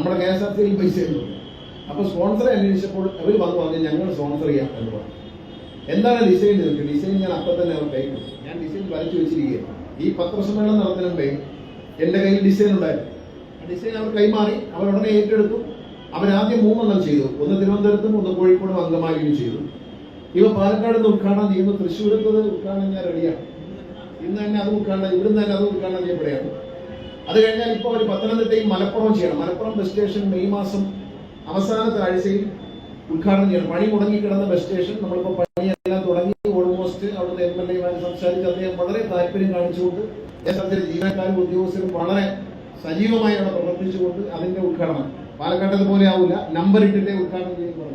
നമ്മുടെ K S R സിയിൽ പൈസ അപ്പൊ സ്പോൺസറെ അന്വേഷിച്ചപ്പോൾ അവർ വന്ന് പറഞ്ഞു ഞങ്ങൾ സ്പോൺസർ ചെയ്യാം എന്ന് പറഞ്ഞു. എന്താണ് ഡിസൈൻ നിങ്ങൾക്ക്? ഡിസൈൻ ഞാൻ അപ്പം തന്നെ അവർ കൈ കൊടുത്തു. ഞാൻ ഡിസൈൻ വരച്ചു വെച്ചിരിക്കുകയാണ്. ഈ പത്രസമ്മേളനം നടത്തുന്ന മുമ്പേ എന്റെ കയ്യിൽ ഡിസൈൻ ഉണ്ടായിരുന്നു. ആ ഡിസൈൻ അവർ കൈമാറി അവർ ഉടനെ ഏറ്റെടുത്തു. അവരാദ്യം മൂന്നെണ്ണം ചെയ്തു. ഒന്ന് തിരുവനന്തപുരത്തും ഒന്ന് കോഴിക്കോടും അംഗമാകുകയും ചെയ്തു. ഇവ പാലക്കാട് നിന്ന് ഉദ്ഘാടനം ചെയ്യുന്നു. തൃശ്ശൂരത്ത് ഉദ്ഘാടനം ഞാൻ റെഡിയാണ്. ഇന്ന് തന്നെ അത് ഉദ്ഘാടനം ഇവിടുന്ന് തന്നെ അത് ഉദ്ഘാടനം ചെയ്യപ്പെടുകയാണ്. അത് കഴിഞ്ഞാൽ ഇപ്പോൾ ഒരു പത്തനംതിട്ടയും മലപ്പുറം ചെയ്യണം. മലപ്പുറം ബസ് സ്റ്റേഷൻ മെയ് മാസം അവസാനത്തെ ആഴ്ചയിൽ ഉദ്ഘാടനം ചെയ്യണം. പണി മുടങ്ങിക്കിടന്ന ബസ് സ്റ്റേഷൻ നമ്മളിപ്പോൾ പണിയെല്ലാം തുടങ്ങി ഓൾമോസ്റ്റ് അവിടുത്തെ എം എൽ എമാരെ സംസാരിച്ച് അദ്ദേഹം വളരെ താല്പര്യം കാണിച്ചുകൊണ്ട് അദ്ദേഹത്തിന്റെ ജീവനക്കാരും ഉദ്യോഗസ്ഥരും വളരെ സജീവമായി അവിടെ പ്രവർത്തിച്ചുകൊണ്ട് അതിന്റെ ഉദ്ഘാടനം. പാലക്കാട്ടത് പോലെ ആവില്ല. നമ്പർ ഇട്ടിട്ടേ ഉദ്ഘാടനം ചെയ്യുന്നു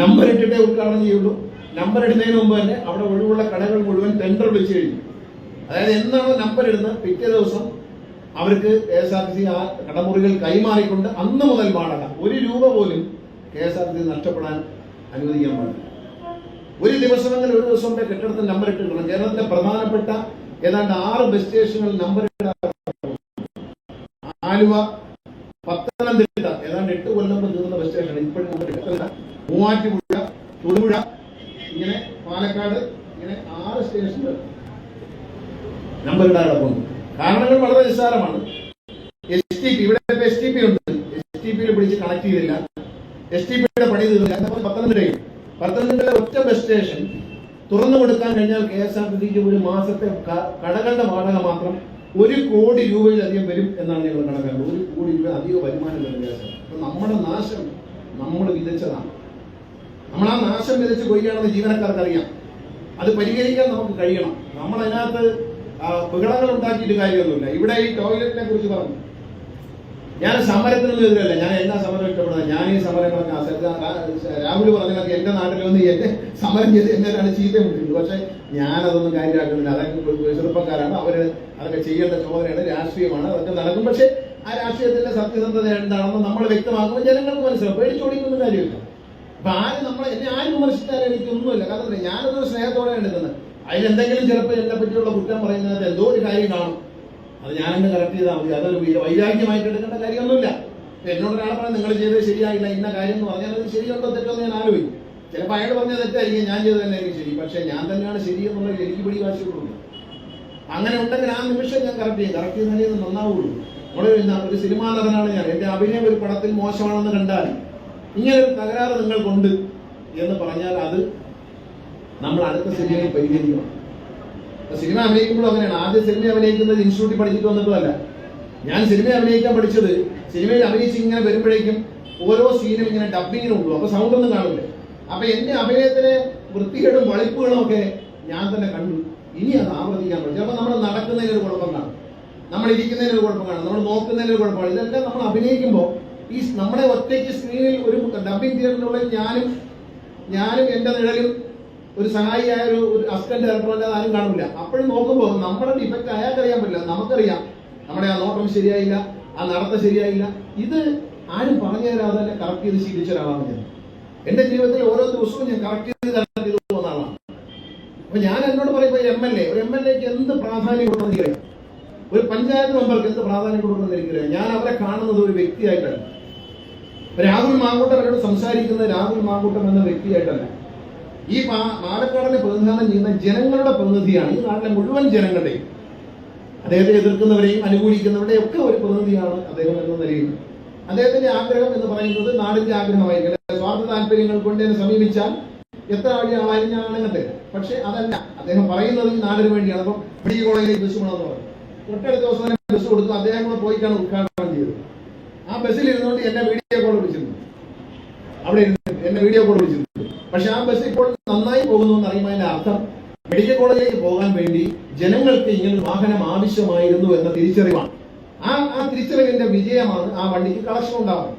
നമ്പർ ഇട്ടിട്ടേ ഉദ്ഘാടനം ചെയ്യുള്ളൂ. നമ്പർ ഇടുന്നതിന് മുമ്പ് തന്നെ അവിടെ ഒഴിവുള്ള കടകൾ മുഴുവൻ ടെൻഡർ വിളിച്ചു കഴിഞ്ഞു. അതായത് എന്നാണ് നമ്പർ ഇടുന്നത്? പിറ്റേ ദിവസം അവർക്ക് K S R T C ആ കടമുറികൾ കൈമാറിക്കൊണ്ട് അന്ന് മുതൽ വാടക ഒരു രൂപ പോലും K S R T C നഷ്ടപ്പെടാൻ അനുവദിക്കാൻ പാടില്ല. ഒരു ദിവസമെങ്കിൽ ഒരു ദിവസം കെട്ടിടത്തിന് നമ്പർ ഇട്ടിട്ടുണ്ട് കേരളത്തിലെ പ്രധാനപ്പെട്ട ഏതാണ്ട് ആറ് ബസ് സ്റ്റേഷനുകൾ നമ്പർ ആലുവ പത്തനംതിട്ട ഏതാണ്ട് എട്ട് കൊല്ലം തീർന്ന ബസ് സ്റ്റേഷൻ ഇപ്പോഴും. മൂവാറ്റുപുഴ തൊടുപുഴ ഇങ്ങനെ പാലക്കാട് ഇങ്ങനെ ആറ് സ്റ്റേഷനുകൾ നമ്പർ ഇടാൻ കാരണങ്ങൾ വളരെ നിസ്സാരമാണ്. എസ് ടി പി ഇവിടെ എസ് ടി പി ഉണ്ട്. എസ് ടി പിയിൽ പിടിച്ച് കണക്ട് ചെയ്തില്ല. എസ് ടി പിയുടെ പണി തീർന്നില്ല. പത്തനംതിട്ടയിൽ പത്തനംതിട്ടയിലെ ഒറ്റ ബസ് സ്റ്റേഷൻ തുറന്നു കൊടുക്കാൻ കഴിഞ്ഞാൽ കെ എസ് ആർ ടി സിക്ക് ഒരു മാസത്തെ കടകളുടെ വാടക മാത്രം ഒരു കോടി രൂപയിലധികം വരും എന്നാണ് ഞങ്ങൾ കണക്കാക്കുന്നത്. ഒരു കോടി രൂപ അധിക വരുമാനം വരും കെ എസ് ആർ അപ്പൊ നമ്മുടെ നാശം നമ്മൾ വിതച്ചതാണ്. നമ്മൾ ആ നാശം വിതച്ച് കൊയ്യാണെന്ന് ജീവനക്കാർക്ക് അറിയാം അത് പരിഹരിക്കാൻ നമുക്ക് കഴിയണം. ആ, ബഹളങ്ങൾ ഉണ്ടാക്കിയിട്ട് കാര്യമൊന്നുമില്ല. ഇവിടെ ഈ ടോയ്ലറ്റിനെ കുറിച്ച് പറഞ്ഞു. ഞാൻ സമരത്തിനുള്ള എതിരല്ല ഞാൻ എല്ലാ സമരം ഇഷ്ടപ്പെടുന്നത്? ഞാൻ ഈ ആശ്രയിച്ച രാഹുൽ പറഞ്ഞതൊക്കെ എന്റെ നാട്ടിൽ വന്ന് എന്നെ സമരം ചെയ്ത് എന്നെയാണ് ചീത്ത വിട്ടിട്ടുണ്ട് പക്ഷെ ഞാൻ ഞാനതൊന്നും കാര്യമാക്കുന്നില്ല. അതൊക്കെ ചെറുപ്പക്കാരാണ്. അവർ അതൊക്കെ ചെയ്യേണ്ട ചോദനയാണ്. രാഷ്ട്രീയമാണ്. അതൊക്കെ നടക്കും. പക്ഷെ ആ രാഷ്ട്രീയത്തിന്റെ സത്യസന്ധത എന്താണെന്ന് നമ്മൾ വ്യക്തമാക്കുമ്പോൾ ജനങ്ങൾക്ക് മനസ്സിലാവും. പേടിച്ചോടിക്കുന്ന കാര്യമില്ല. അപ്പൊ ആരും നമ്മളെ എന്നെ ആര് വിമർശിച്ചാലും എനിക്കൊന്നുമില്ല. കാരണം ഞാനൊരു ഞാനതൊരു സ്നേഹത്തോടെ എടുക്കുന്നത് അതിലെന്തെങ്കിലും ചിലപ്പോൾ എന്നെ പറ്റിയുള്ള കുറ്റം പറയുന്നത് എന്തോ ഒരു കാര്യം കാണും. അത് ഞാനെന്നെ കറക്റ്റ് ചെയ്താൽ മതി. അതൊരു വൈരാഗ്യമായിട്ട് എടുക്കേണ്ട കാര്യമൊന്നുമില്ല. എന്നോട് ഒരാൾ പറഞ്ഞാൽ നിങ്ങൾ ചെയ്തത് ശരിയായില്ല ഇന്ന കാര്യം എന്ന് പറഞ്ഞാൽ അത് ശരിയുണ്ടോ തെറ്റോ എന്ന് ഞാൻ ആലോചിക്കും. ചിലപ്പോൾ അയാൾ പറഞ്ഞ തെറ്റായിരിക്കും ഞാൻ ചെയ്തത് തന്നെ ശരി. പക്ഷെ ഞാൻ തന്നെയാണ് ശരി എന്നുള്ളത് എനിക്ക് പിടിവാശിയുള്ളൂ അങ്ങനെ ഉണ്ടെങ്കിൽ ആ നിമിഷം ഞാൻ കറക്റ്റ് ചെയ്യും. കറക്റ്റ് ചെയ്താലേ അത് നന്നാവുള്ളൂ. ഒരു സിനിമാ നടനാണ് ഞാൻ. എന്റെ അഭിനയം ഒരു പടത്തിൽ മോശമാണെന്ന് കണ്ടാൽ ഇങ്ങനെ ഒരു തകരാറ് നിങ്ങൾക്കുണ്ട് എന്ന് പറഞ്ഞാൽ അത് നമ്മൾ അടുത്ത സിനിമയിൽ പരിഹരിക്കണം അപ്പൊ സിനിമ അഭിനയിക്കുമ്പോൾ അങ്ങനെയാണ്. ആദ്യം സിനിമ അഭിനയിക്കുന്നത് ഇൻസ്റ്റിറ്റ്യൂട്ടിൽ പഠിച്ചിട്ട് വന്നിട്ടല്ല ഞാൻ സിനിമ അഭിനയിക്കാൻ പഠിച്ചത് സിനിമയിൽ അഭിനയിച്ച് ഇങ്ങനെ വരുമ്പോഴേക്കും ഓരോ സീനും ഇങ്ങനെ ഡബിങ്ങിനും ഉള്ളൂ അപ്പൊ സൗണ്ട് ഒന്നും കാണില്ല. അപ്പൊ എന്റെ അഭിനയത്തിലെ വൃത്തികേടും വളിപ്പുകളും ഒക്കെ ഞാൻ തന്നെ കണ്ടു. ഇനി അത് ആവർത്തിക്കാൻ പറ്റും ചിലപ്പോൾ നമ്മൾ നടക്കുന്നതിന് ഒരു കുഴപ്പം കാണും. നമ്മൾ ഇരിക്കുന്നതിന് ഒരു കുഴപ്പം കാണും. നമ്മൾ നോക്കുന്നതിന് ഒരു കുഴപ്പമാണ് ഇതെല്ലാം നമ്മൾ അഭിനയിക്കുമ്പോൾ ഈ നമ്മുടെ ഒറ്റയ്ക്ക് സ്ക്രീനിൽ ഒരു ഡബിങ് തിയേറ്ററിനുള്ളിൽ ഞാനും ഞാനും എന്റെ നിഴലും ഒരു സഹായിയായ ഒരു അസിസ്റ്റന്റ് ഡയറക്ടർ ആരും കാണില്ല അപ്പോഴും നോക്കുമ്പോൾ നമ്മുടെ ഡിഫക്റ്റ് അയാൾക്ക് അറിയാൻ പറ്റില്ല. നമുക്കറിയാം. നമ്മുടെ ആ നോട്ടം ശരിയായില്ല ആ നടത്ത ശരിയായില്ല. ഇത് ആരും പറഞ്ഞു തരാതെ തന്നെ കറക്റ്റ് ചെയ്ത് ശീലിച്ച ഒരാളാണ് ഞാൻ. എന്റെ ജീവിതത്തിൽ ഓരോ ദിവസവും ഞാൻ കറക്റ്റ് ചെയ്ത് കറക്റ്റ് ചെയ്ത് പോകുന്ന ആളാണ്. അപ്പൊ ഞാൻ എന്നോട് പറയുമ്പോൾ എം എൽ എ ഒരു എം എൽ എക്ക് എന്ത് പ്രാധാന്യം കൊടുക്കുന്നത് കഴിയും ഒരു പഞ്ചായത്ത് മെമ്പർക്ക് എന്ത് പ്രാധാന്യം കൊടുക്കുന്നത് എനിക്കറിയാം. ഞാൻ അവരെ കാണുന്നത് ഒരു വ്യക്തിയായിട്ടല്ല. രാഹുൽ മാങ്കൂട്ടം അവരോട് സംസാരിക്കുന്നത് രാഹുൽ മാങ്കൂട്ടം എന്ന വ്യക്തിയായിട്ടല്ല. ഈ പാലക്കാടിനെ പ്രതിനിധാനം ചെയ്യുന്ന ജനങ്ങളുടെ പ്രതിനിധിയാണ് ഈ നാട്ടിലെ മുഴുവൻ ജനങ്ങളുടെയും. അദ്ദേഹത്തെ എതിർക്കുന്നവരെയും അനുകൂലിക്കുന്നവരുടെയും ഒക്കെ ഒരു പ്രതിനിധിയാണ് അദ്ദേഹം എന്ന നിലയിൽ. അദ്ദേഹത്തിന്റെ ആഗ്രഹം എന്ന് പറയുന്നത് നാടിന്റെ ആഗ്രഹമായിരിക്കും. സ്വാർത്ഥ താല്പര്യങ്ങൾ കൊണ്ട് എന്നെ സമീപിച്ചാൽ എത്ര ആളായാലും ഞാൻ അണങ്ങട്ടെ പക്ഷെ അതല്ല അദ്ദേഹം പറയുന്നത് ഈ നാടിന് വേണ്ടിയാണ്. അപ്പം മെഡിക്കൽ കോളേജിലേക്ക് ബസ് വേണമെന്ന് പറഞ്ഞു. തൊട്ടടുത്ത ദിവസം തന്നെ ബസ് കൊടുത്തു. അദ്ദേഹം കൂടെ പോയിട്ടാണ് ഉദ്ഘാടനം ചെയ്തത്. ആ ബസ്സിൽ ഇരുന്നുകൊണ്ട് എന്നെ വീഡിയോ കോൾ വിളിച്ചിരുന്നു. അവിടെ ഇരുന്ന്. എന്നെ വീഡിയോ കോൾ പക്ഷെ ആ ബസ് ഇപ്പോൾ നന്നായി പോകുന്നു എന്ന് അറിയുമ്പോൾ അതിന്റെ അർത്ഥം മെഡിക്കൽ കോളേജിലേക്ക് പോകാൻ വേണ്ടി ജനങ്ങൾക്ക് ഇങ്ങനെ വാഹനം ആവശ്യമായിരുന്നു എന്ന തിരിച്ചറിവാണ്. ആ ആ തിരിച്ചറിവിന്റെ വിജയമാണ് ആ വണ്ടിക്ക് കളക്ഷൻ ഉണ്ടാവുന്നത്.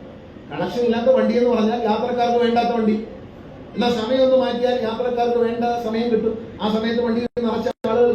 കളക്ഷൻ ഇല്ലാത്ത വണ്ടി എന്ന് പറഞ്ഞാൽ യാത്രക്കാർക്ക് വേണ്ടാത്ത വണ്ടി. എന്നാൽ സമയം ഒന്ന് മാറ്റിയാൽ യാത്രക്കാർക്ക് വേണ്ട സമയം കിട്ടും. ആ സമയത്ത് വണ്ടി നിറച്ച ആളുകൾ